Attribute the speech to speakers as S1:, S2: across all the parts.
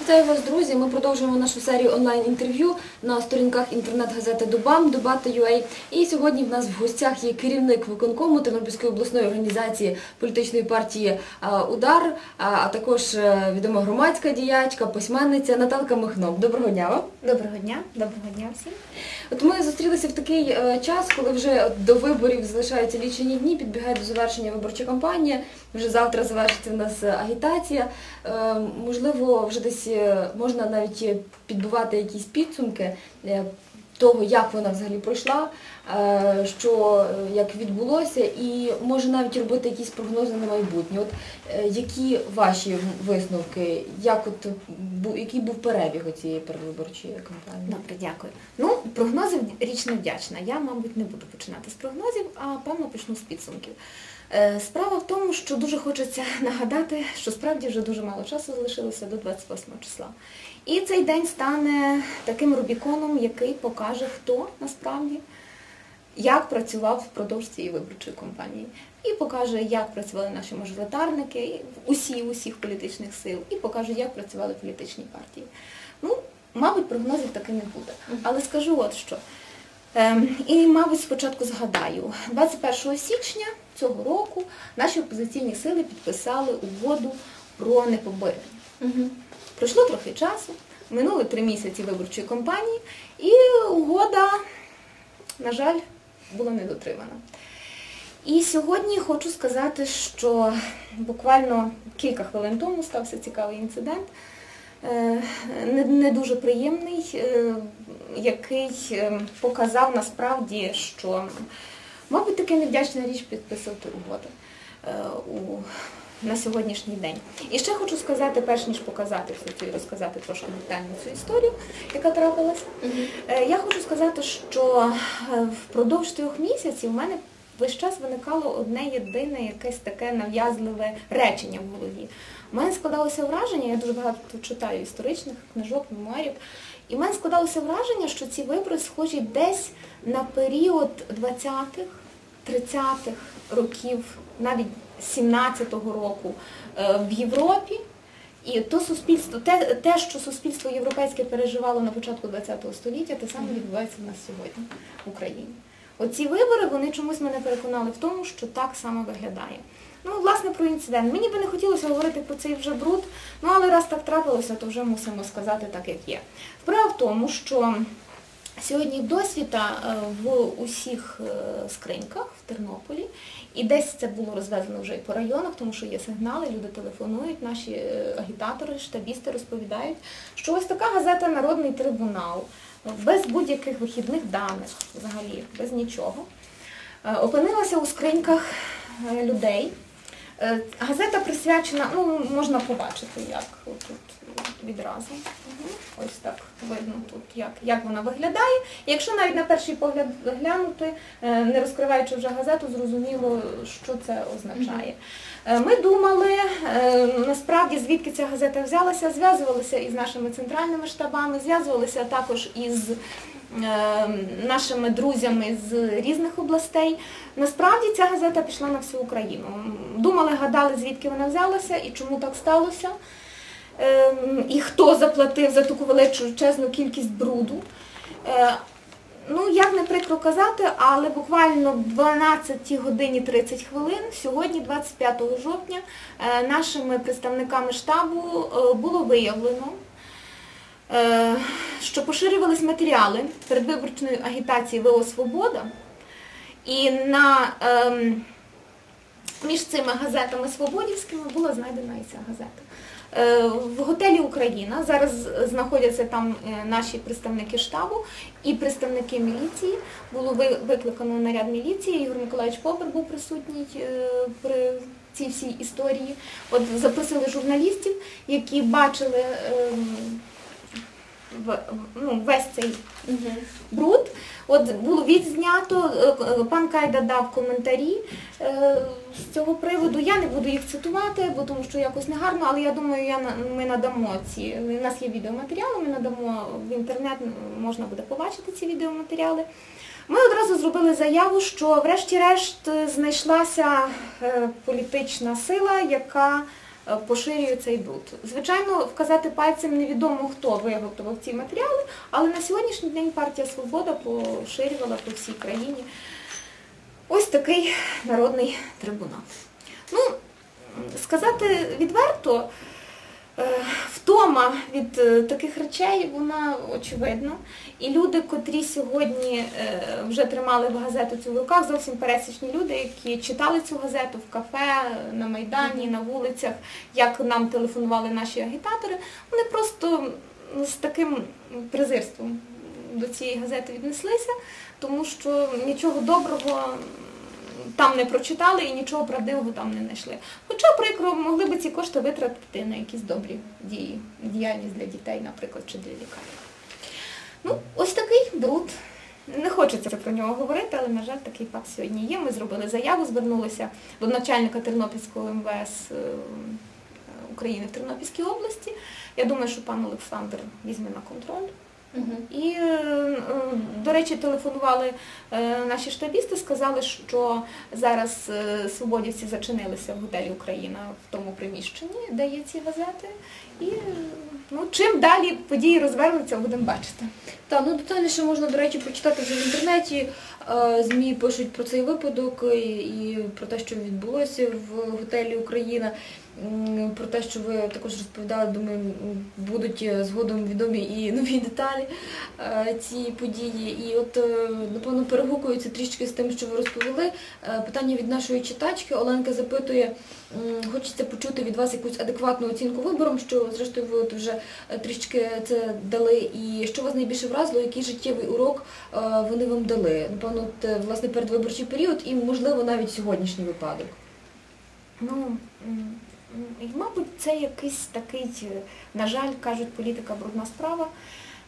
S1: Вітаю вас, друзі. Ми продовжуємо нашу серію онлайн-інтерв'ю на сторінках інтернет-газети Дубам, Дубата.ua. І сьогодні в нас в гостях є керівник виконкому Тернопільської обласної організації політичної партії Удар, а, а також е, відома громадська діячка, письменниця Наталка Михно. Доброго дня вам.
S2: Доброго дня, доброго дня всім.
S1: От ми зустрілися в такий е, час, коли вже до виборів залишаються лічені дні, підбігає до завершення виборча кампанія. Вже завтра завершиться в нас е, агітація. Е, можливо, вже десь е, можна навіть е, підбивати якісь підсумки е, того, як вона взагалі пройшла, що е, як відбулося, і може навіть робити якісь прогнози на майбутнє. От е, які ваші висновки, як от який був перебіг цієї передвиборчої кампанії?
S2: Добре, дякую. Ну, прогнозів річ невдячна. Я, мабуть, не буду починати з прогнозів, а певно почну з підсумків. Е, Справа в тому, що дуже хочеться нагадати, що справді вже дуже мало часу залишилося до 28 числа. І цей день стане таким Рубіконом, який покаже, хто насправді як працював впродовж цієї виборчої кампанії. І покаже, як працювали наші мажоритарники, усі усіх політичних сил, і покаже, як працювали політичні партії. Ну, мабуть, прогнозів таки не буде. Але скажу от що. Ем, і, мабуть, спочатку згадаю, 21 січня цього року наші опозиційні сили підписали угоду про непобирення.
S1: Угу.
S2: Пройшло трохи часу, минули три місяці виборчої кампанії, і угода, на жаль, була не дотримана. І сьогодні хочу сказати, що буквально кілька хвилин тому стався цікавий інцидент, е, не, дуже приємний, е, який е, показав насправді, що, мабуть, таке невдячна річ підписувати угоду на сьогоднішній день. І ще хочу сказати, перш ніж показати всю цю і розказати трошки детально цю історію, яка трапилася. Е, Я хочу сказати, що е, впродовж трьох місяців у мене весь час виникало одне єдине якесь таке нав'язливе речення в голові. У мене складалося враження, я дуже багато читаю історичних книжок, мемуарів, і в мене складалося враження, що ці вибори схожі десь на період 20-х, 30-х років, навіть 17-го року е, в Європі. І то суспільство, те, те, що суспільство європейське переживало на початку ХХ століття, те саме відбувається в нас сьогодні в Україні. Оці вибори, вони чомусь мене переконали в тому, що так само виглядає. Ну, власне, про інцидент. Мені би не хотілося говорити про цей вже бруд, ну але раз так трапилося, то вже мусимо сказати так, як є. Справа в тому, що Сьогодні досвіта е, в усіх е, скриньках в Тернополі, і десь це було розвезено вже і по районах, тому що є сигнали, люди телефонують, наші е, агітатори, штабісти розповідають, що ось така газета Народний трибунал без будь-яких вихідних даних, взагалі, без нічого, опинилася у скриньках людей. Е, Газета присвячена, ну можна побачити, як тут відразу. Ось так видно тут, як, як вона виглядає. Якщо навіть на перший погляд глянути, е, не розкриваючи вже газету, зрозуміло, що це означає. Е, Ми думали, е, насправді, звідки ця газета взялася, зв'язувалися із нашими центральними штабами, зв'язувалися також із е, нашими друзями з різних областей. Насправді ця газета пішла на всю Україну. Думали, гадали, звідки вона взялася і чому так сталося. Ем, І хто заплатив за таку величезну кількість бруду. Ну, як не прикро казати, але буквально в 12 годині 30 хвилин, сьогодні, 25 жовтня, е, нашими представниками штабу е, було виявлено, е, що поширювались матеріали передвиборчої агітації ВО Свобода. І на, ем, між цими газетами свободівськими була знайдена і ця газета. Е, В готелі Україна зараз знаходяться там е, наші представники штабу і представники міліції. Було викликано наряд міліції. Ігор Миколаївич Попер був присутній е, при цій всій історії. От запросили журналістів, які бачили ем, ну, весь цей бруд. От було відзнято, е, е, пан Кайда дав коментарі е, з цього приводу. Я не буду їх цитувати, бо тому що якось негарно, але я думаю, я, ми надамо ці. У нас є відеоматеріали, ми надамо в інтернет, можна буде побачити ці відеоматеріали. Ми одразу зробили заяву, що врешті-решт знайшлася політична сила, яка поширює цей бруд. Звичайно, вказати пальцем невідомо, хто виготовив ці матеріали, але на сьогоднішній день партія Свобода поширювала по всій країні ось такий народний трибунал. Ну, сказати відверто, е, втома від е, таких речей, вона очевидна. І люди, котрі сьогодні е, вже тримали в газету цю в руках, зовсім пересічні люди, які читали цю газету в кафе, на Майдані, на вулицях, як нам телефонували наші агітатори, вони просто з таким презирством до цієї газети віднеслися, тому що нічого доброго там не прочитали і нічого правдивого там не знайшли. Хоча, прикро, могли би ці кошти витратити на якісь добрі дії, діяльність для дітей, наприклад, чи для лікарів. Ну, ось такий бруд. Не хочеться про нього говорити, але, на жаль, такий факт сьогодні є. Ми зробили заяву, звернулися до начальника Тернопільського МВС е, України в Тернопільській області. Я думаю, що пан Олександр візьме на контроль. І, е, до речі, телефонували е, наші штабісти, сказали, що зараз е, свободівці зачинилися в готелі Україна в тому приміщенні, де є ці газети. І ну, чим далі події розвернуться, будемо бачити.
S1: Так, ну детальніше можна, до речі, прочитати вже в інтернеті. ЗМІ пишуть про цей випадок і про те, що відбулося в готелі Україна. Про те, що ви також розповідали, думаю, будуть е, згодом відомі і нові деталі е, цієї події. І от, е, напевно, перегукуються трішки з тим, що ви розповіли. Питання від нашої читачки. Оленка запитує, хочеться почути від вас якусь адекватну оцінку виборам, що, зрештою, ви вже трішки це дали. І що вас найбільше вразило, який життєвий урок вони вам дали? Напевно, от, власне, передвиборчий період і, можливо, навіть сьогоднішній випадок.
S2: Ну, Мабуть, це якийсь такий, на жаль, кажуть, політика брудна справа.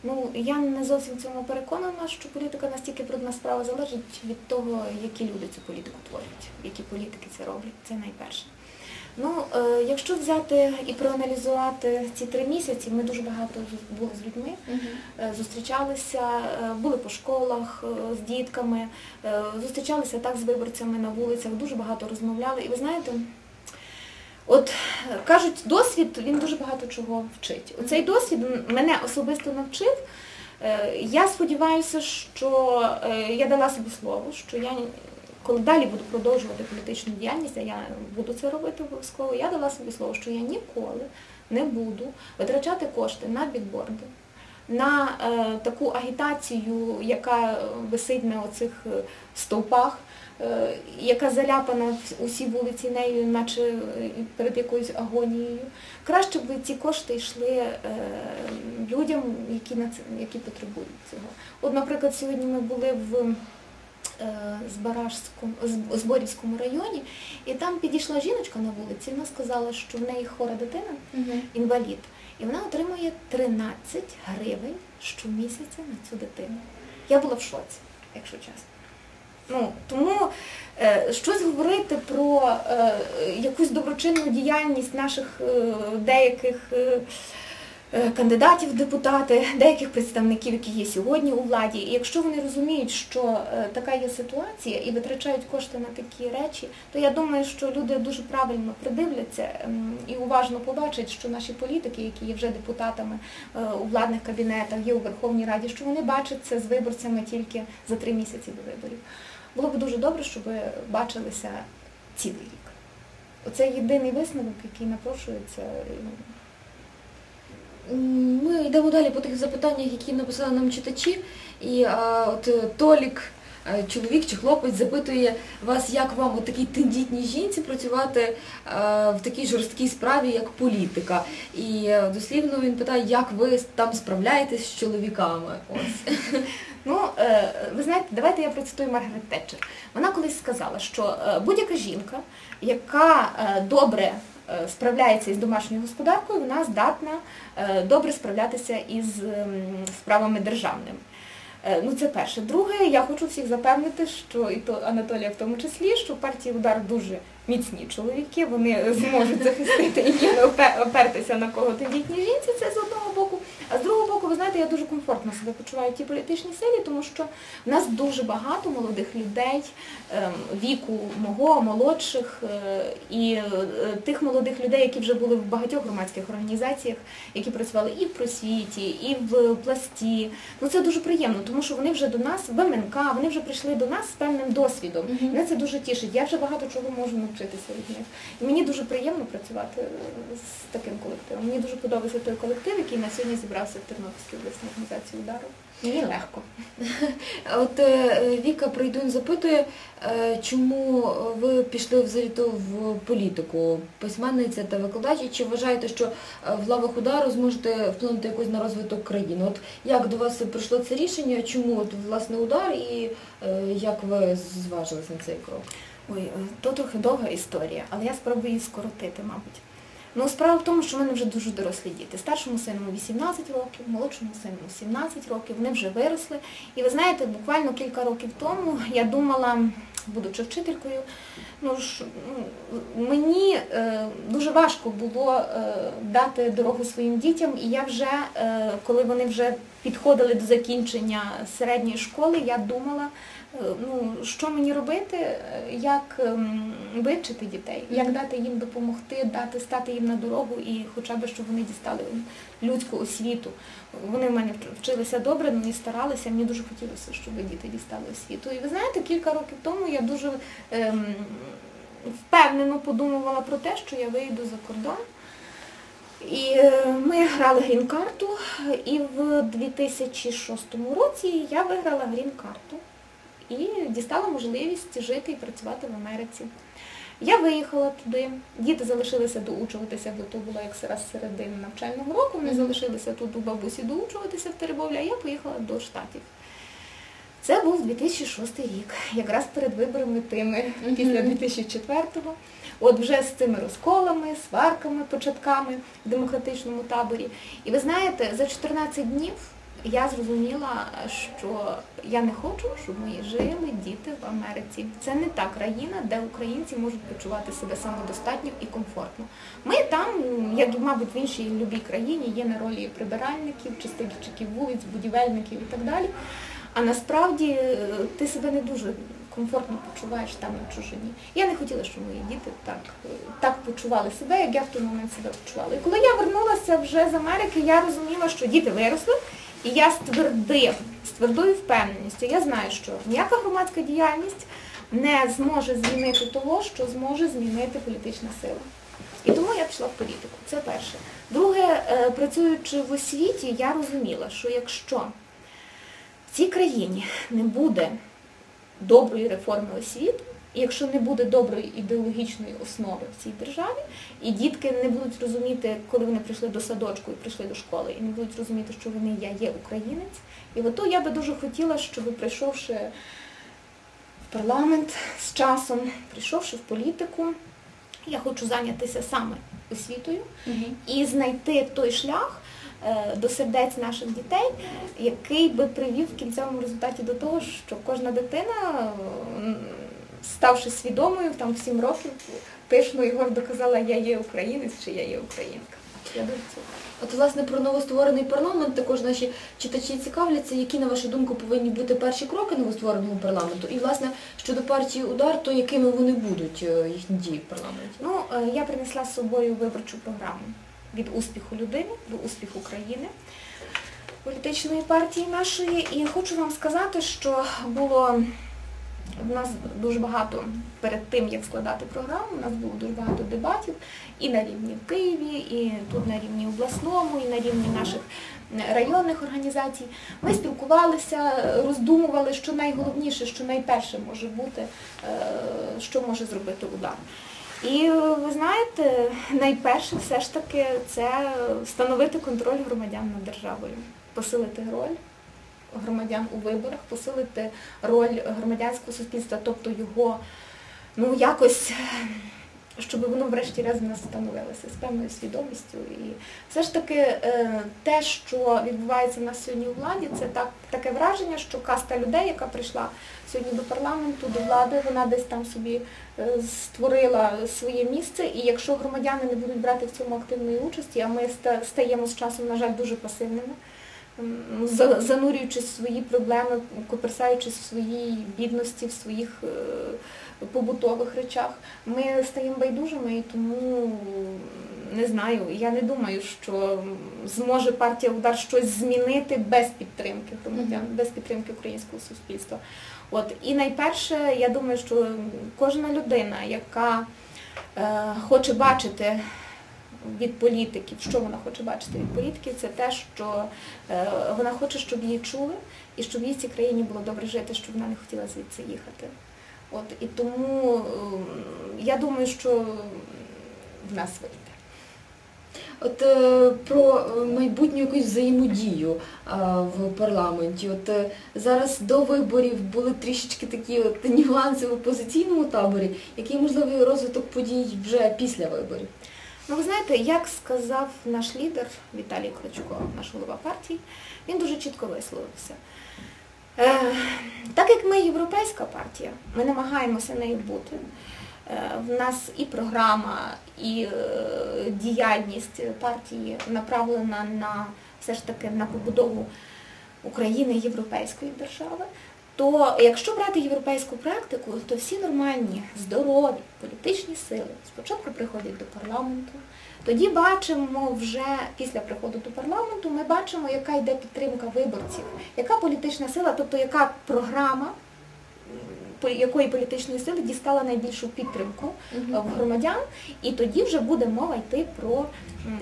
S2: Ну, я не зовсім цьому переконана, що політика настільки брудна справа залежить від того, які люди цю політику творять, які політики це роблять. Це найперше. Ну, е, якщо взяти і проаналізувати ці три місяці, ми дуже багато були з людьми, е, зустрічалися, е, були по школах з дітками, зустрічалися так з виборцями на вулицях, дуже багато розмовляли. І ви знаєте, От кажуть, досвід він дуже багато чого вчить. Оцей досвід мене особисто навчив. Я сподіваюся, що я дала собі слово, що я коли далі буду продовжувати політичну діяльність, а я буду це робити обов'язково, я дала собі слово, що я ніколи не буду витрачати кошти на бікборди, на е, таку агітацію, яка висить на оцих стовпах. Е, яка заляпана усі вулиці нею, наче е, перед якоюсь агонією. Краще б ці кошти йшли е, людям, які на це, які потребують цього. От, наприклад, сьогодні ми були в Збаражському, Зборівському районі, і там підійшла жіночка на вулиці, вона сказала, що в неї хора дитина, інвалід, і вона отримує 13 гривень щомісяця на цю дитину. Я була в шоці, якщо чесно. Ну, Тому е, щось говорити про е, якусь доброчинну діяльність наших е, деяких е, е, кандидатів в депутати, деяких представників, які є сьогодні у владі. І якщо вони розуміють, що е, така є ситуація і витрачають кошти на такі речі, то я думаю, що люди дуже правильно придивляться е, і уважно побачать, що наші політики, які є вже депутатами е, у владних кабінетах, є у Верховній Раді, що вони бачать це з виборцями тільки за три місяці до виборів. Було б дуже добре, щоб бачилися цілий рік. Оце єдиний висновок, який напрошується.
S1: Ми йдемо далі по тих запитаннях, які написали нам читачі. І а, от Толік, чоловік чи хлопець, запитує вас, як вам у такій тендітній жінці працювати а, в такій жорсткій справі, як політика. І дослівно він питає, як ви там справляєтесь з чоловіками. Ось.
S2: Ну, е, ви знаєте, давайте я процитую Маргарет Тетчер. Вона колись сказала, що е, будь-яка жінка, яка е, добре справляється із домашньою господаркою, вона здатна добре справлятися із справами державними. Ну, це перше. Друге, я хочу всіх запевнити, що і то Анатолія в тому числі, що партії удар дуже міцні чоловіки, вони зможуть захистити і опертися на кого тендітній жінці, це з одного боку. А з другого боку, ви знаєте, я дуже комфортно себе почуваю в тій політичній силі, тому що в нас дуже багато молодих людей ем, віку мого, молодших е, і е, тих молодих людей, які вже були в багатьох громадських організаціях, які працювали і в просвіті, і в пласті. Ну це дуже приємно, тому що вони вже до нас в МНК, вони вже прийшли до нас з певним досвідом.
S1: Мгм.
S2: Мене це дуже тішить. Я вже багато чого можу навчитися від них. І мені дуже приємно працювати з таким колективом. Мені дуже подобається той колектив, який на сьогодні зібрався в Тернопільській обласній організації удару. Мені легко.
S1: От е, Віка Прийдун запитує, е, чому ви пішли взагалі в політику, письменниця та викладач, і чи вважаєте, що е, в лавах удару зможете вплинути якось на розвиток країни? От як до вас прийшло це рішення, чому от, власне удар і як ви зважились на цей крок?
S2: Ой, то трохи довга історія, але я спробую її скоротити, мабуть. Ну, справа в тому, що в мене вже дуже дорослі діти. Старшому сину 18 років, молодшому сину 17 років, вони вже виросли. І ви знаєте, буквально кілька років тому я думала, будучи вчителькою, ну ж ну, мені е, дуже важко було е, дати дорогу своїм дітям, і я вже, е, коли вони вже підходили до закінчення середньої школи, я думала, ну, що мені робити, е, як ем, вивчити дітей, як дати їм допомогти, дати стати їм на дорогу і хоча б щоб вони дістали людську освіту. Вони в мене вчилися добре, мені старалися, мені дуже хотілося, щоб діти дістали освіту. І ви знаєте, кілька років тому я дуже ем, впевнено подумувала про те, що я вийду за кордон. І е, ми грали грін-карту, і в 2006 році я виграла грін-карту і дістала можливість жити і працювати в Америці. Я виїхала туди, діти залишилися доучуватися, бо то було якраз середина навчального року, вони залишилися тут у бабусі доучуватися в Теребовлі, а я поїхала до Штатів. Це був 2006 рік, якраз перед виборами тими після 2004-го. От вже з цими розколами, сварками, початками в демократичному таборі. І ви знаєте, за 14 днів я зрозуміла, що я не хочу, щоб мої жили діти в Америці. Це не та країна, де українці можуть почувати себе самодостатньо і комфортно. Ми там, як і, мабуть, в іншій любій країні, є на ролі прибиральників, чистильщиків вулиць, будівельників і так далі. А насправді е, ти себе не дуже комфортно почуваєш там на чужині. Я не хотіла, щоб мої діти так, е, так почували себе, як я в той момент себе почувала. І коли я вернулася вже з Америки, я розуміла, що діти виросли, і я з твердим, з твердою впевненістю, я знаю, що ніяка громадська діяльність не зможе змінити того, що зможе змінити політична сила. І тому я пішла в політику. Це перше. Друге, е, працюючи в освіті, я розуміла, що якщо в цій країні не буде доброї реформи освіти, і якщо не буде доброї ідеологічної основи в цій державі, і дітки не будуть розуміти, коли вони прийшли до садочку і прийшли до школи, і не будуть розуміти, що вони я є українець, і ото я би дуже хотіла, щоб прийшовши в парламент з часом, прийшовши в політику, я хочу зайнятися саме освітою і знайти той шлях е, до сердець наших дітей, який би привів в кінцевому результаті до того, що кожна дитина, ставши свідомою, там в 7 років, пишно і гордо казала, я є українець чи я є українка. Я дуже.
S1: От, власне, про новостворений парламент також наші читачі цікавляться, які, на вашу думку, повинні бути перші кроки новоствореного парламенту. І, власне, щодо партії удар, то якими вони будуть, е, їхні дії в парламенті?
S2: Ну, е, я принесла з собою виборчу програму від успіху людини до успіху країни, політичної партії нашої. І хочу вам сказати, що було в нас дуже багато перед тим, як складати програму, у нас було дуже багато дебатів і на рівні в Києві, і тут на рівні обласному, і на рівні наших районних організацій. Ми спілкувалися, роздумували, що найголовніше, що найперше може бути, е, що може зробити удар. І ви знаєте, найперше все ж таки це встановити контроль громадян над державою, посилити роль громадян у виборах, посилити роль громадянського суспільства, тобто його ну якось щоб воно врешті-решт в становилося з певною свідомістю. І все ж таки е, те, що відбувається в нас сьогодні у владі, це так, таке враження, що каста людей, яка прийшла сьогодні до парламенту, до влади, вона десь там собі е, створила своє місце. І якщо громадяни не будуть брати в цьому активної участі, а ми стаємо з часом, на жаль, дуже пасивними. За- Занурюючись в свої проблеми, коперсаючись в своїй бідності, в своїх е, побутових речах, ми стаємо байдужими і тому не знаю, я не думаю, що зможе партія удар щось змінити без підтримки громадян, без підтримки українського суспільства. От і найперше, я думаю, що кожна людина, яка е, хоче бачити від політиків, що вона хоче бачити від політиків, це те, що е, вона хоче, щоб її чули і щоб їй в цій країні було добре жити, щоб вона не хотіла звідси їхати. От і тому ем, я думаю, що в нас вийде.
S1: От е, про майбутню якусь взаємодію е, в парламенті. От зараз до виборів були трішечки такі от нюанси в опозиційному таборі, який можливий розвиток подій вже після виборів.
S2: Ну, ви знаєте, як сказав наш лідер Віталій Кличко, наш голова партії, він дуже чітко висловився. Е, так як ми європейська партія, ми намагаємося нею бути. Е, в нас і програма, і е, діяльність партії направлена на все ж таки на побудову України європейської держави. То якщо брати європейську практику, то всі нормальні, здорові, політичні сили спочатку приходять до парламенту, тоді бачимо вже після приходу до парламенту, ми бачимо, яка йде підтримка виборців, яка політична сила, тобто яка програма якої політичної сили дістала найбільшу підтримку е, в громадян, і тоді вже буде мова йти про е,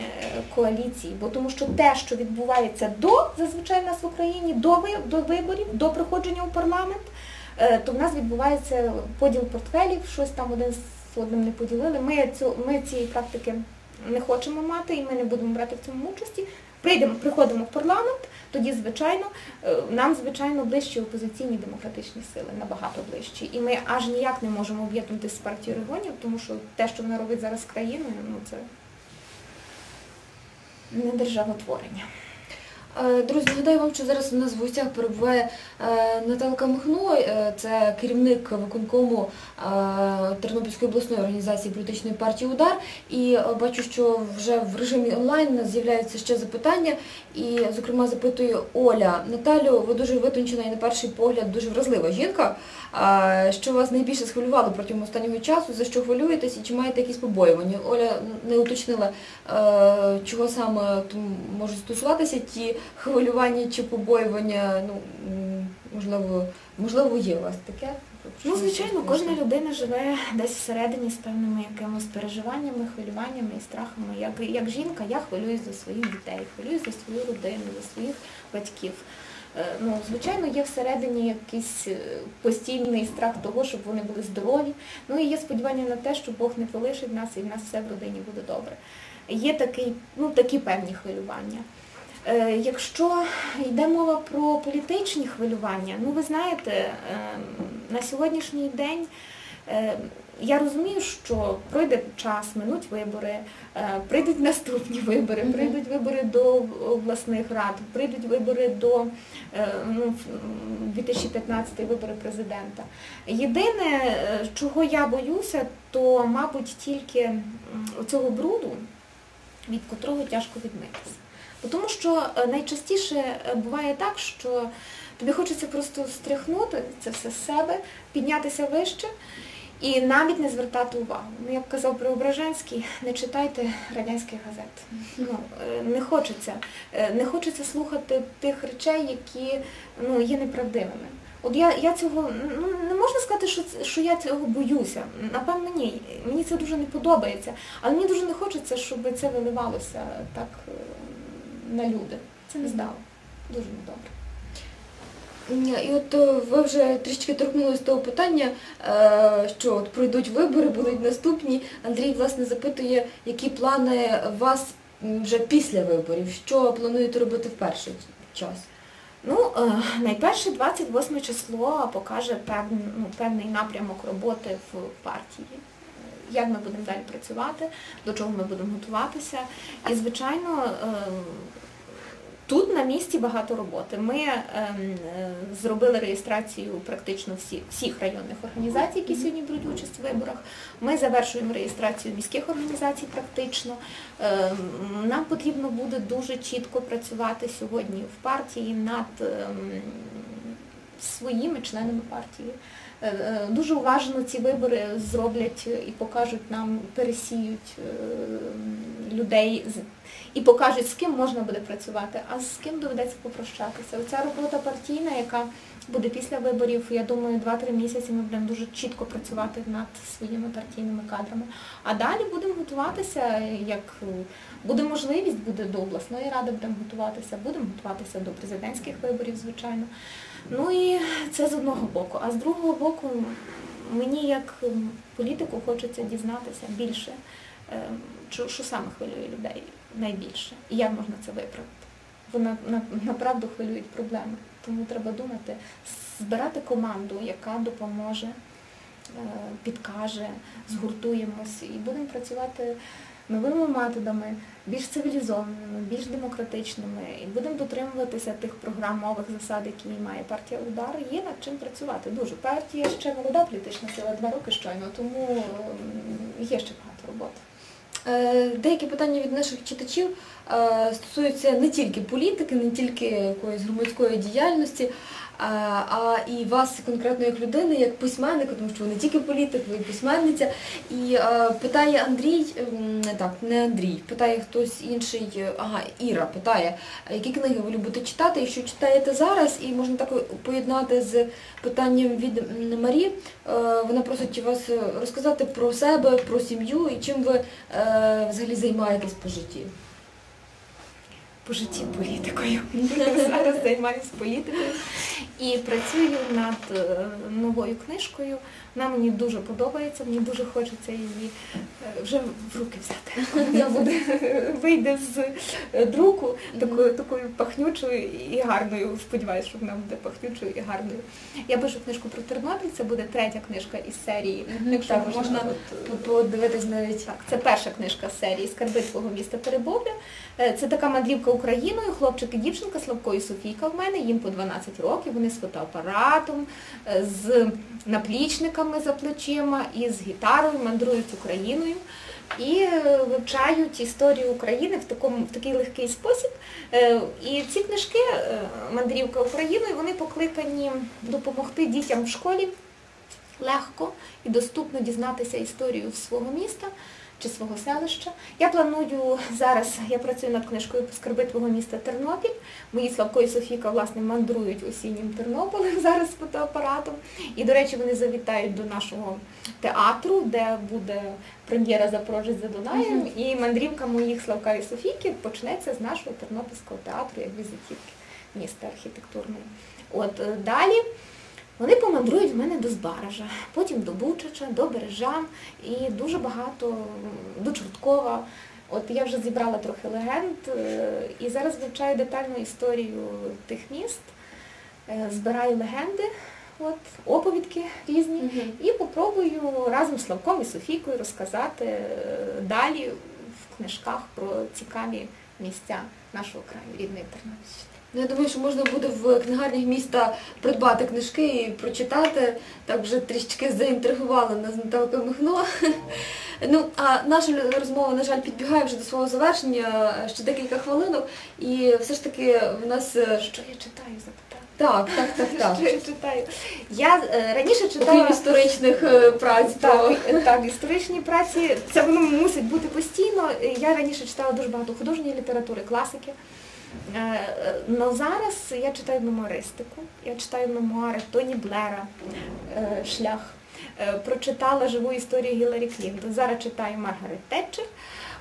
S2: коаліції. Бо тому що те, що відбувається до зазвичай в нас в Україні, до, до виборів, до проходження у парламент, е, то в нас відбувається поділ портфелів, щось там один з одним не поділили. Ми, цю, ми цієї практики не хочемо мати і ми не будемо брати в цьому участі. Прийдемо, приходимо в парламент, тоді, звичайно, е, нам, звичайно, ближчі опозиційні демократичні сили, набагато ближчі. І ми аж ніяк не можемо об'єднатися з партією регіонів, тому що те, що вона робить зараз з країною, ну це не державотворення.
S1: Е, Друзі, нагадаю вам, що зараз у нас в гостях перебуває е, Наталка Махно, е, це керівник виконкому Тернопільської обласної організації політичної партії Удар. І бачу, що вже в режимі онлайн з'являються ще запитання. І, зокрема, запитує Оля Наталю, ви дуже витончена і на перший погляд дуже вразлива жінка. Що вас найбільше схвилювало протягом останнього часу, за що хвилюєтесь і чи маєте якісь побоювання? Оля не уточнила, чого саме можуть стосуватися ті хвилювання чи побоювання. Ну, можливо, можливо, є у вас таке?
S2: Ну, звичайно, кожна людина живе десь всередині з певними якимось переживаннями, хвилюваннями і страхами. Як, як жінка, я хвилююсь за своїх дітей, хвилююсь за свою родину, за своїх батьків. Е, Ну, звичайно, є всередині якийсь е, постійний страх того, щоб вони були здорові. Ну і є сподівання на те, що Бог не полишить нас і в нас все в родині буде добре. Є такий, ну, такі певні хвилювання. Е, Якщо йде мова про політичні хвилювання, ну ви знаєте, ем, на сьогоднішній день е, я розумію, що пройде час, минуть вибори, е, прийдуть наступні вибори, прийдуть вибори до обласних рад, прийдуть вибори до ну, 2015 вибори президента. Єдине, чого я боюся, то, мабуть, тільки м, оцього бруду, від котрого тяжко відмитися. Тому що е, найчастіше е, буває так, що тобі хочеться просто стряхнути це все з себе, піднятися вище і навіть не звертати увагу. Ну, як казав Преображенський, не читайте радянських газет. Ну, е, не хочеться. Не хочеться слухати тих речей, які ну, є неправдивими. От я, я цього ну, не можна сказати, що, що я цього боюся. Напевно, ні. Мені це дуже не подобається. Але мені дуже не хочеться, щоб це виливалося так на люди. Це не здало. Дуже недобре.
S1: І от е, ви вже трішки торкнулися того питання, е, що от пройдуть вибори, будуть наступні. Андрій, власне, запитує, які плани у вас вже після виборів, що плануєте робити в перший час?
S2: Ну, е, найперше 28 число покаже певний, ну, певний напрямок роботи в партії. як ми будемо далі працювати, до чого ми будемо готуватися. І, звичайно, Тут на місці багато роботи. Ми ем, е, зробили реєстрацію практично всі, всіх районних організацій, які сьогодні беруть участь в виборах. Ми завершуємо реєстрацію міських організацій практично. Ем, нам потрібно буде дуже чітко працювати сьогодні в партії над ем, своїми членами партії. Е, е, Дуже уважно ці вибори зроблять і покажуть нам, пересіють е, людей і покажуть, з ким можна буде працювати, а з ким доведеться попрощатися. Оця робота партійна, яка буде після виборів, я думаю, 2-3 місяці ми будемо дуже чітко працювати над своїми партійними кадрами. А далі будемо готуватися, як буде можливість, буде до обласної ради будемо готуватися, будемо готуватися до президентських виборів, звичайно. Ну і це з одного боку. А з другого боку, мені як політику хочеться дізнатися більше, ем, що саме хвилює людей найбільше і як можна це виправити. Бо на, на, направду хвилюють проблеми. Тому треба думати, збирати команду, яка допоможе, е, підкаже, згуртуємось і будемо працювати новими методами, більш цивілізованими, більш демократичними, і будемо дотримуватися тих програмових засад, які має партія Удар. Є над чим працювати. Дуже партія ще молода політична сила, два роки щойно, тому є ще багато роботи.
S1: Е, Деякі питання від наших читачів е, стосуються не тільки політики, не тільки якоїсь громадської діяльності, а, і вас конкретно як людини, як письменника, тому що ви не тільки політик, ви і письменниця. І е, питає Андрій, ем, так, не Андрій, питає хтось інший, е, ага, Іра питає, які книги ви любите читати, і що читаєте зараз, і можна так поєднати з питанням від Марі. Е, Вона просить вас розказати про себе, про сім'ю і чим ви взагалі займаєтесь по житті.
S2: По житті політикою. Зараз займаюся політикою і працюю над е, новою книжкою. Вона мені дуже подобається, мені дуже хочеться її е, вже в руки взяти. Вона буде вийде з е, друку такою, такою пахнючою і гарною. Сподіваюся, що вона буде пахнючою і гарною. Я пишу книжку про Тернопіль, це буде третя книжка із серії. Якщо
S1: Так,
S2: можна от,
S1: подивитись навіть.
S2: так, це перша книжка з серії Скарби твого міста Перебовля. Е, Це така мандрівка Україною, хлопчик і дівчинка Славко і Софійка в мене, їм по 12 років, вони з фотоапаратом, е, з наплічниками за плечима і з гітарою мандрують Україною і е, вивчають історію України в такому в такий легкий спосіб. Е, І ці книжки е, Мандрівка Україною вони покликані допомогти дітям в школі легко і доступно дізнатися історію свого міста чи свого селища. Я планую зараз, я працюю над книжкою «Скарби твого міста Тернопіль. Мої Славко і Софійка, власне, мандрують осіннім Тернополем зараз з фотоапаратом. І, до речі, вони завітають до нашого театру, де буде прем'єра «Запорожець за Дунаєм. І мандрівка моїх Славка і Софійки почнеться з нашого Тернопільського театру як візитівки міста архітектурної. От е, далі вони помандрують в мене до Збаража, потім до Бучача, до Бережан і дуже багато до Чорткова. От я вже зібрала трохи легенд е, і зараз вивчаю детальну історію тих міст, е, збираю легенди, от, оповідки різні, і попробую разом з Славком і Софійкою розказати е, далі в книжках про цікаві місця нашого краю, рідної Тернопільщини.
S1: Ну, Я думаю, що можна буде в книгарнях міста придбати книжки і прочитати. Так вже трішки заінтригувала нас Наталка Михно. Ну, а наша розмова, на жаль, підбігає вже до свого завершення ще декілька хвилинок. І все ж таки в нас. е,
S2: Що я читаю, запитала?
S1: Так, так, так, так.
S2: Що я читаю? Я е, раніше
S1: Окрім
S2: читала
S1: історичних е, праць
S2: так, е, так, історичні праці, це воно мусить бути постійно. Я раніше читала дуже багато художньої літератури, класики. Але зараз я читаю мемуаристику, я читаю мемуари Тоні Блера, е, Шлях. Е, Прочитала живу історію Гіларі Клінтон. Зараз читаю Маргарет Тетчер.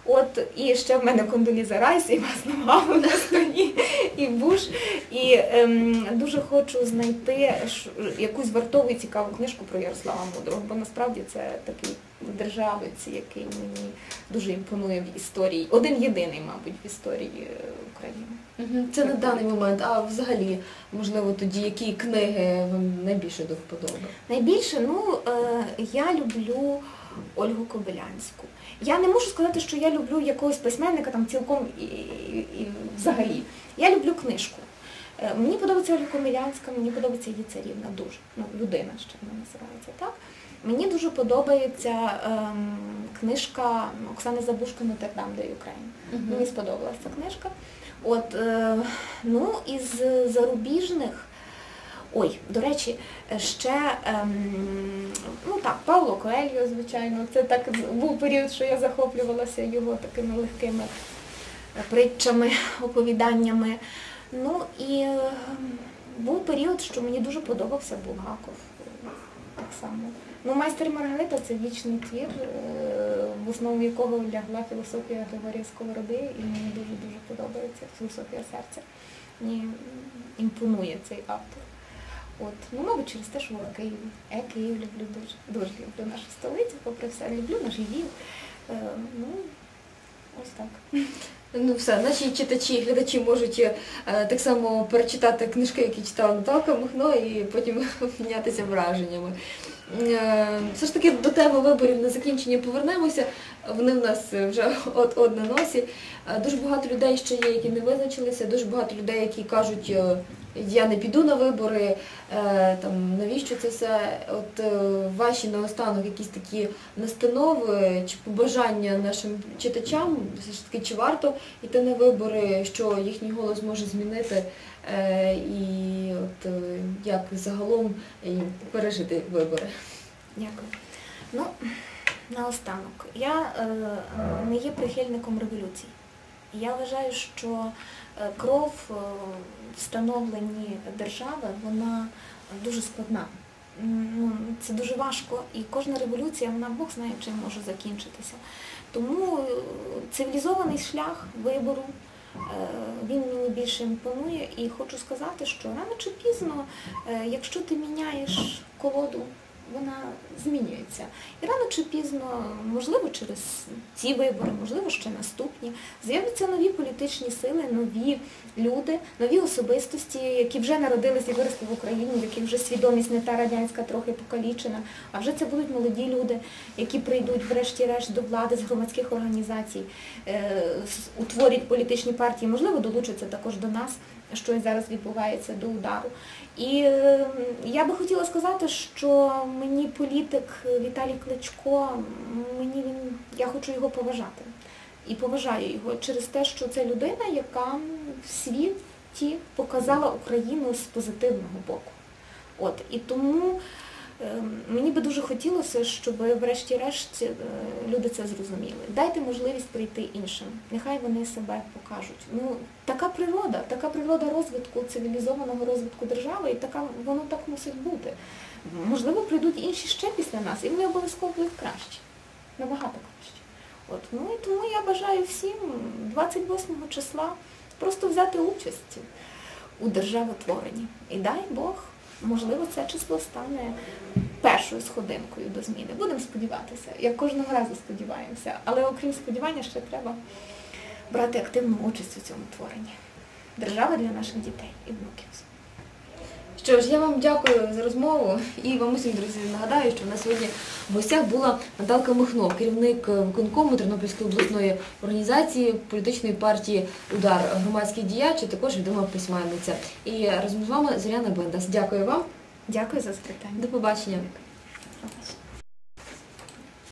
S2: От і ще в мене Кондоліза Райс, і Мава на столі, і Буш. І ем, дуже хочу знайти якусь вартову і цікаву книжку про Ярослава Мудрого, бо насправді це такий державець, який мені дуже імпонує в історії. Один єдиний, мабуть, в історії е, України.
S1: Це на даний момент. А взагалі, можливо, тоді які книги вам найбільше до вподоби?
S2: Найбільше, ну, е, я люблю Ольгу Кобилянську. Я не можу сказати, що я люблю якогось письменника там цілком і, і, і взагалі. Я люблю книжку. Е, Мені подобається Ольга Комілянська, мені подобається її царівна дуже. Ну, людина ще вона називається так. Мені дуже подобається ем, книжка Оксани Забушко Нотердам де Україн.
S1: Мгм.
S2: Мені сподобалася ця книжка. От, е, ну, із зарубіжних. Ой, до речі, ще ем, ну так, Павло Коельо, звичайно, це так був період, що я захоплювалася його такими легкими притчами, оповіданнями. Ну і ем, був період, що мені дуже подобався Булгаков. Так само. Ну, майстер Маргарита це вічний твір, е, в основу якого лягла філософія Григорія Сковороди, і мені дуже-дуже подобається філософія серця. Мені імпонує цей автор. От, ну, мабуть, через те, що в Києві. Я Київ люблю дуже. Дуже люблю нашу столицю, попри все. Люблю наш Львів. Е, ну, ось так.
S1: Ну все, наші читачі, і глядачі можуть е, так само перечитати книжки, які читала Наталка Махно, і потім обмінятися враженнями. Е, Все ж таки до теми виборів на закінчення повернемося. Вони в нас вже от-от на носі. Е, Дуже багато людей ще є, які не визначилися, дуже багато людей, які кажуть, е, я не піду на вибори, е, там, навіщо це все. От е, ваші наостанок якісь такі настанови чи побажання нашим читачам, все ж таки, чи варто йти на вибори, що їхній голос може змінити, е, і от як загалом пережити вибори.
S2: Дякую. Ну, наостанок. Я е, не є прихильником революцій. Я вважаю, що кров е, в становленні держави, вона дуже складна. Ну, це дуже важко, і кожна революція, вона Бог знає, чим може закінчитися. Тому е, цивілізований шлях вибору, е, він мені більше імпонує. І хочу сказати, що рано чи пізно, е, якщо ти міняєш колоду, вона змінюється. І рано чи пізно, можливо, через ці вибори, можливо, ще наступні, з'являться нові політичні сили, нові люди, нові особистості, які вже народилися і виросли в Україні, в вже свідомість не та радянська трохи покалічена, а вже це будуть молоді люди, які прийдуть врешті-решт до влади з громадських організацій, е, утворять політичні партії, можливо, долучаться також до нас, що зараз відбувається до удару. І е, я би хотіла сказати, що мені політик Віталій Кличко, мені він, я хочу його поважати. І поважаю його через те, що це людина, яка в світі показала Україну з позитивного боку. От, і тому мені би дуже хотілося, щоб врешті-решт е, люди це зрозуміли. Дайте можливість прийти іншим. Нехай вони себе покажуть. Ну, така природа, така природа розвитку, цивілізованого розвитку держави, і така воно так мусить бути. Можливо, прийдуть інші ще після нас, і вони обов'язково будуть кращі. Набагато кращі. От, ну і тому я бажаю всім 28 числа просто взяти участь у державотворенні. І дай Бог, можливо, це число стане першою сходинкою до зміни. Будемо сподіватися, як кожного разу сподіваємося. Але окрім сподівання, ще треба брати активну участь у цьому творенні. Держава для наших дітей і внуків.
S1: Що ж, я вам дякую за розмову і вам усім, друзі, нагадаю, що в нас сьогодні в гостях була Наталка Михно, керівник виконкому Тернопільської обласної організації політичної партії Удар, громадський діяч, і також відома письменниця. І разом з вами Зоряна Бендас. Дякую вам.
S2: Дякую за запитання.
S1: До побачення.
S2: Побачення.